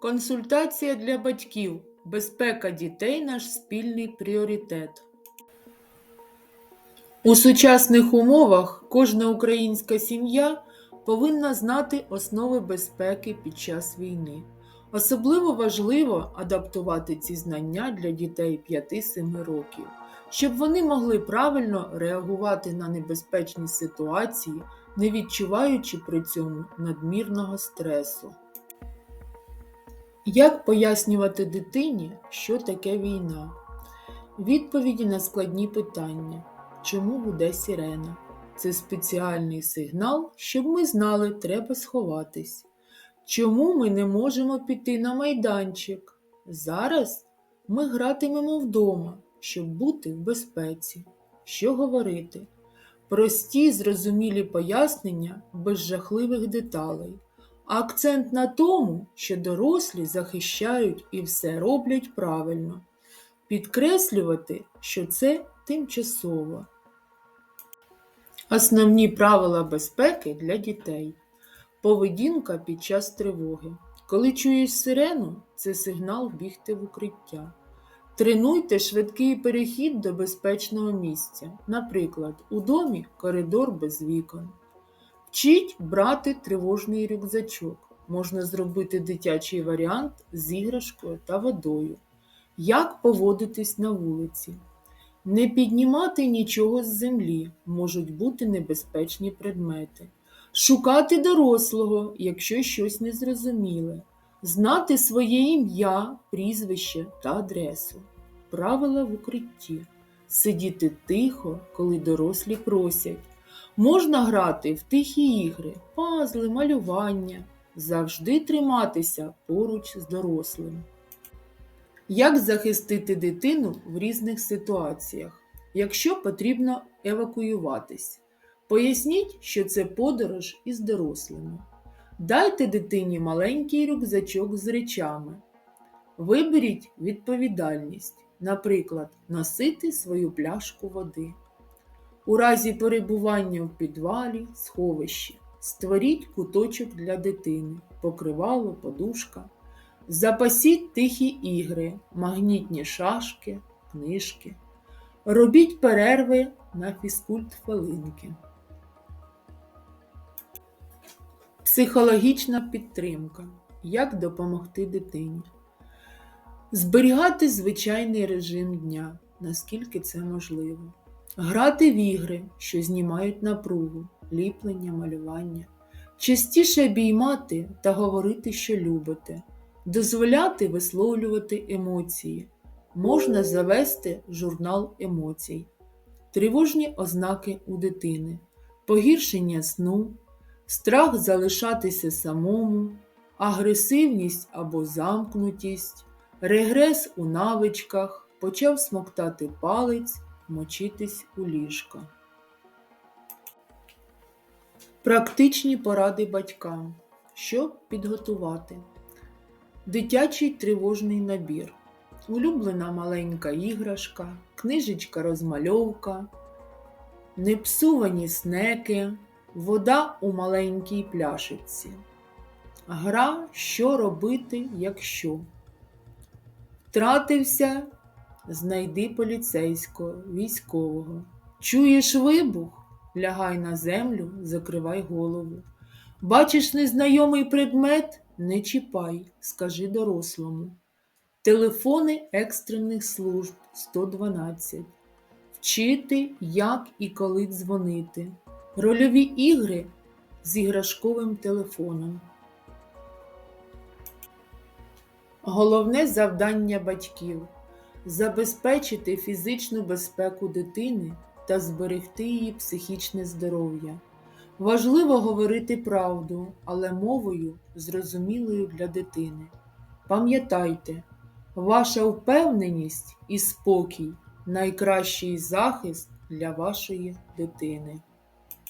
Консультація для батьків. Безпека дітей наш спільний пріоритет. У сучасних умовах кожна українська сім'я повинна знати основи безпеки під час війни. Особливо важливо адаптувати ці знання для дітей 5-7 років, щоб вони могли правильно реагувати на небезпечні ситуації, не відчуваючи при цьому надмірного стресу. Як пояснювати дитині, що таке війна? Відповіді на складні питання. Чому гуде сирена? Це спеціальний сигнал, щоб ми знали, треба сховатись. Чому ми не можемо піти на майданчик? Зараз ми гратимемо вдома, щоб бути в безпеці. Що говорити? Прості, зрозумілі пояснення без жахливих деталей. Акцент на тому, що дорослі захищають і все роблять правильно. Підкреслювати, що це тимчасово. Основні правила безпеки для дітей. Поведінка під час тривоги. Коли чуєш сирену, це сигнал бігти в укриття. Тренуйте швидкий перехід до безпечного місця, наприклад, у домі коридор без вікон. Вчіть брати тривожний рюкзачок. Можна зробити дитячий варіант з іграшкою та водою. Як поводитись на вулиці? Не піднімати нічого з землі, можуть бути небезпечні предмети. Шукати дорослого, якщо щось незрозуміле. Знати своє ім'я, прізвище та адресу. Правила в укритті. Сидіти тихо, коли дорослі просять. Можна грати в тихі ігри, пазли, малювання. Завжди триматися поруч з дорослим. Як захистити дитину в різних ситуаціях, якщо потрібно евакуюватись? Поясніть, що це подорож із дорослими. Дайте дитині маленький рюкзачок з речами. Виберіть відповідальність, наприклад, носити свою пляшку води. У разі перебування в підвалі, сховищі, створіть куточок для дитини, покривало, подушка. Запасіть тихі ігри, магнітні шашки, книжки. Робіть перерви на фізкульт хвилинки. Психологічна підтримка. Як допомогти дитині? Зберігати звичайний режим дня, наскільки це можливо. Грати в ігри, що знімають напругу, ліплення, малювання. Частіше обіймати та говорити, що любите. Дозволяти висловлювати емоції. Можна завести журнал емоцій, тривожні ознаки у дитини, погіршення сну, страх залишатися самому, агресивність або замкнутість, регрес у навичках, почав смоктати палець, мочитись у ліжко. Практичні поради батькам. Що підготувати? Дитячий тривожний набір, улюблена маленька іграшка, книжечка розмальовка, непсувані снеки, вода у маленькій пляшиці. Гра, що робити, якщо. Втратився, знайди поліцейського, військового. Чуєш вибух? Лягай на землю, закривай голову. Бачиш незнайомий предмет? Не чіпай, скажи дорослому. Телефони екстрених служб 112. Вчити, як і коли дзвонити. Рольові ігри з іграшковим телефоном. Головне завдання батьків забезпечити фізичну безпеку дитини та зберегти її психічне здоров'я. Важливо говорити правду, але мовою зрозумілою для дитини. Пам'ятайте, ваша впевненість і спокій найкращий захист для вашої дитини.